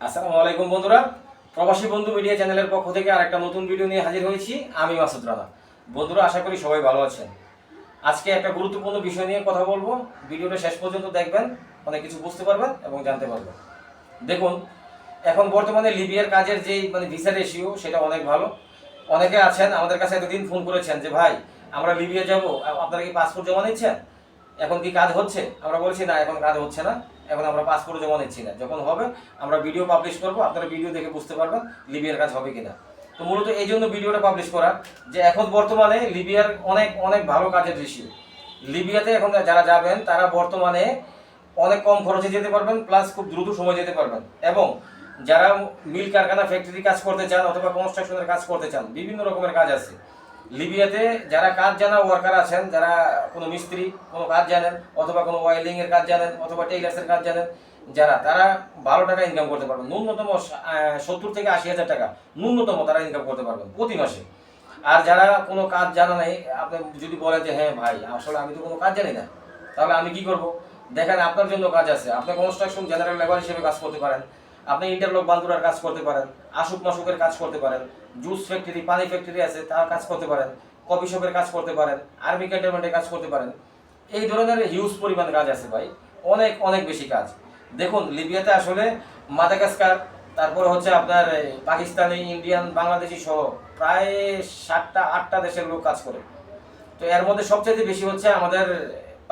আসসালামু আলাইকুম বন্ধুরা। প্রবাসী বন্ধু মিডিয়া চ্যানেলের পক্ষ থেকে আর একটা নতুন ভিডিও নিয়ে হাজির হয়েছি। আমি মাসুদ রানা। বন্ধুরা, আশা করি সবাই ভালো আছেন। আজকে একটা গুরুত্বপূর্ণ বিষয় নিয়ে কথা বলব। ভিডিওটা শেষ পর্যন্ত দেখবেন, অনেক কিছু বুঝতে পারবেন এবং জানতে পারবেন। দেখুন, এখন বর্তমানে লিবিয়ার কাজের যে মানে ভিসা রেশিও সেটা অনেক ভালো। অনেকে আছেন, আমাদের কাছে এতদিন ফোন করেছেন যে, ভাই, আমরা লিবিয়া যাব আপনারা কি পাসপোর্ট জমা নিচ্ছেন? এখন কি কাজ হচ্ছে? আমরা বলছি, না, এখন কাজ হচ্ছে না। এখন আমরা পাসপোর্ট জমা নিচ্ছি না। যখন হবে, আমরা ভিডিও পাবলিশ করব, আপনারা ভিডিও দেখে বুঝতে পারবেন লিবিয়ার কাজ হবে কিনা। তো মূলত এই জন্য ভিডিওটা পাবলিশ করা, যে এখন বর্তমানে লিবিয়ার অনেক অনেক ভালো কাজের রেশিও লিবিয়াতে এখন যারা যাবেন, তারা বর্তমানে অনেক কম খরচে যেতে পারবেন প্লাস খুব দ্রুত সময় যেতে পারবেন। এবং যারা মিল কারখানা ফ্যাক্টরি কাজ করতে চান অথবা কনস্ট্রাকশনের কাজ করতে চান, বিভিন্ন রকমের কাজ আছে। লিবিয়াতে যারা কাজ জানা ওয়ার্কার আছেন, যারা কোনো মিস্ত্রি কোনো কাজ জানেন, অথবা কোনো ওয়াইলিং এর কাজ জানেন, অথবা টেইলার্সের কাজ জানেন, যারা, তারা বারো টাকা ইনকাম করতে পারবেন। ন্যূনতম সত্তর থেকে আশি হাজার টাকা ন্যূনতম তারা ইনকাম করতে পারবেন প্রতি মাসে। আর যারা কোনো কাজ জানা নেই, আপনি যদি বলেন যে হ্যাঁ ভাই, আসলে আমি তো কোনো কাজ জানি না, তাহলে আমি কি করব? দেখেন, আপনার জন্য কাজ আছে। আপনি কনস্ট্রাকশন জেনারেল লেবার হিসেবে কাজ করতে পারেন। আপনি ইন্টারলক বান্ধুরার কাজ করতে পারেন আশুক মাসুকের কাজ করতে পারেন জুস ফ্যাক্টরি পানি ফ্যাক্টরি আছে, তার কাজ করতে পারেন কফি শপের কাজ করতে পারেন আর্মি ক্যান্টনমেন্টের কাজ করতে পারেন। এই ধরনের হিউজ পরিমাণ কাজ আছে ভাই, অনেক অনেক বেশি কাজ। দেখুন, লিবিয়াতে আসলে মাদাগাস্কার, তারপরে হচ্ছে আপনার পাকিস্তানি, ইন্ডিয়ান, বাংলাদেশি সহ প্রায় সাতটা, আটটা দেশের লোক কাজ করে। তো এর মধ্যে সবচেয়ে বেশি হচ্ছে আমাদের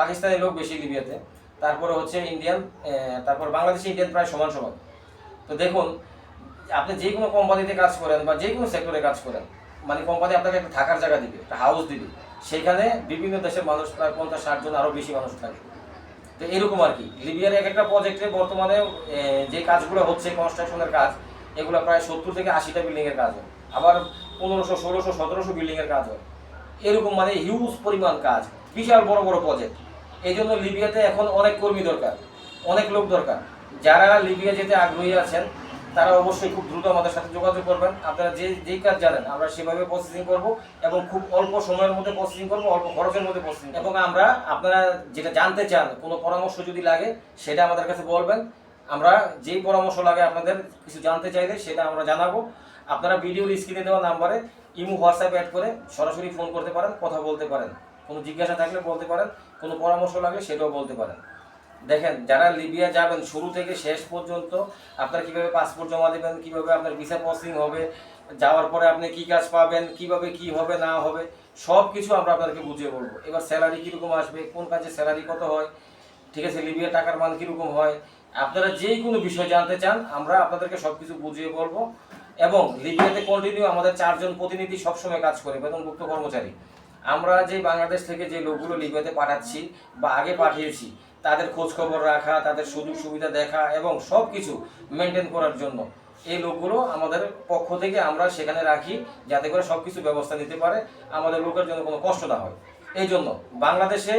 পাকিস্তানি লোক বেশি লিবিয়াতে। তারপরে হচ্ছে ইন্ডিয়ান তারপর বাংলাদেশি, ইন্ডিয়ান প্রায় সমান সমান। তো দেখুন, আপনি যে কোনো কোম্পানিতে কাজ করেন বা যে কোনো সেক্টরে কাজ করেন মানে কোম্পানি আপনাকে একটা থাকার জায়গা দিবে, একটা হাউস দিবে। সেখানে বিভিন্ন দেশের মানুষ, প্রায় পঞ্চাশ, ষাট জন আরও বেশি মানুষ থাকে। তো এরকম আর কি। লিবিয়ার এক একটা প্রজেক্টে বর্তমানে যে কাজগুলো হচ্ছে কনস্ট্রাকশনের কাজ, এগুলো প্রায় সত্তর থেকে আশিটা বিল্ডিংয়ের কাজ হয়। আবার পনেরোশো, ষোলোশো, সতেরোশো বিল্ডিংয়ের কাজ হয়। এরকম মানে হিউজ পরিমাণ কাজ, বিশাল বড় বড় প্রজেক্ট এই জন্য লিবিয়াতে এখন অনেক কর্মী দরকার, অনেক লোক দরকার। যারা লিবিয়া যেতে আগ্রহী আছেন, তারা অবশ্যই খুব দ্রুত আমাদের সাথে যোগাযোগ করবেন। আপনারা যে যেই কাজ জানেন, আমরা সেভাবে প্রসেসিং করব এবং খুব অল্প সময়ের মধ্যে প্রসেসিং করব, অল্প খরচের মধ্যে প্রসেসিং এবং আমরা, আপনারা যেটা জানতে চান, কোনো পরামর্শ যদি লাগে, সেটা আমাদের কাছে বলবেন। আমরা যেই পরামর্শ লাগে আপনাদের কিছু জানতে চাইলে, সেটা আমরা জানাব। আপনারা ভিডিওর স্ক্রিনে দেওয়া নাম্বারে ইমো, হোয়াটসঅ্যাপ অ্যাড করে সরাসরি ফোন করতে পারেন, কথা বলতে পারেন। কোনো জিজ্ঞাসা থাকলে বলতে পারেন, কোনো পরামর্শ লাগে সেটাও বলতে পারেন। দেখেন, যারা লিবিয়া যাবেন, শুরু থেকে শেষ পর্যন্ত আপনারা কীভাবে পাসপোর্ট জমা দেবেন, কীভাবে আপনার ভিসা প্রসেসিং হবে, যাওয়ার পরে আপনি কি কাজ পাবেন, কীভাবে কি হবে, না হবে সব কিছু আমরা আপনাদেরকে বুঝিয়ে বলব। এবার স্যালারি কীরকম আসবে, কোন কাজে স্যালারি কত হয়, ঠিক আছে, লিবিয়া টাকার মান কীরকম হয়, আপনারা যেই কোনো বিষয় জানতে চান, আমরা আপনাদেরকে সব কিছু বুঝিয়ে বলব। এবং লিবিয়াতে কন্টিনিউ আমাদের চারজন প্রতিনিধি সবসময় কাজ করে, বেতনভুক্ত কর্মচারী। আমরা যে বাংলাদেশ থেকে যে লোকগুলো লিবিয়াতে পাঠাচ্ছি বা আগে পাঠিয়েছি তাদের খোঁজ খবর রাখা, তাদের সুযোগ সুবিধা দেখা এবং সব কিছু মেনটেন করার জন্য এই লোকগুলো আমাদের পক্ষ থেকে আমরা সেখানে রাখি যাতে করে সব কিছু ব্যবস্থা নিতে পারে, আমাদের লোকের জন্য কোনো কষ্ট না হয়। এই জন্য বাংলাদেশে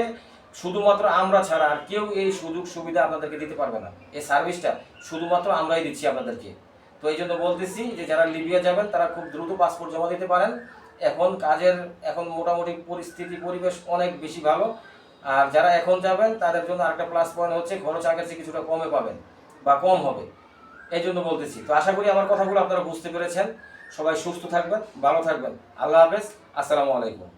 শুধুমাত্র আমরা ছাড়া আর কেউ এই সুযোগ সুবিধা আপনাদেরকে দিতে পারবে না। এই সার্ভিসটা শুধুমাত্র আমরাই দিচ্ছি আপনাদেরকে। তো এই জন্য বলতেছি যে যারা লিবিয়া যাবেন, তারা খুব দ্রুত পাসপোর্ট জমা দিতে পারেন। এখন কাজের, এখন মোটামুটি পরিস্থিতি, পরিবেশ অনেক বেশি ভালো। আর যারা এখন যাবেন, তাদের জন্য আরেকটা প্লাস পয়েন্ট হচ্ছে, খরচ আগের চেয়ে কিছুটা কমে পাবেন বা কম হবে। এই জন্য বলতেছি। তো আশা করি আমার কথাগুলো আপনারা বুঝতে পেরেছেন। সবাই সুস্থ থাকবেন, ভালো থাকবেন। আল্লাহ হাফেজ। আসসালামু আলাইকুম।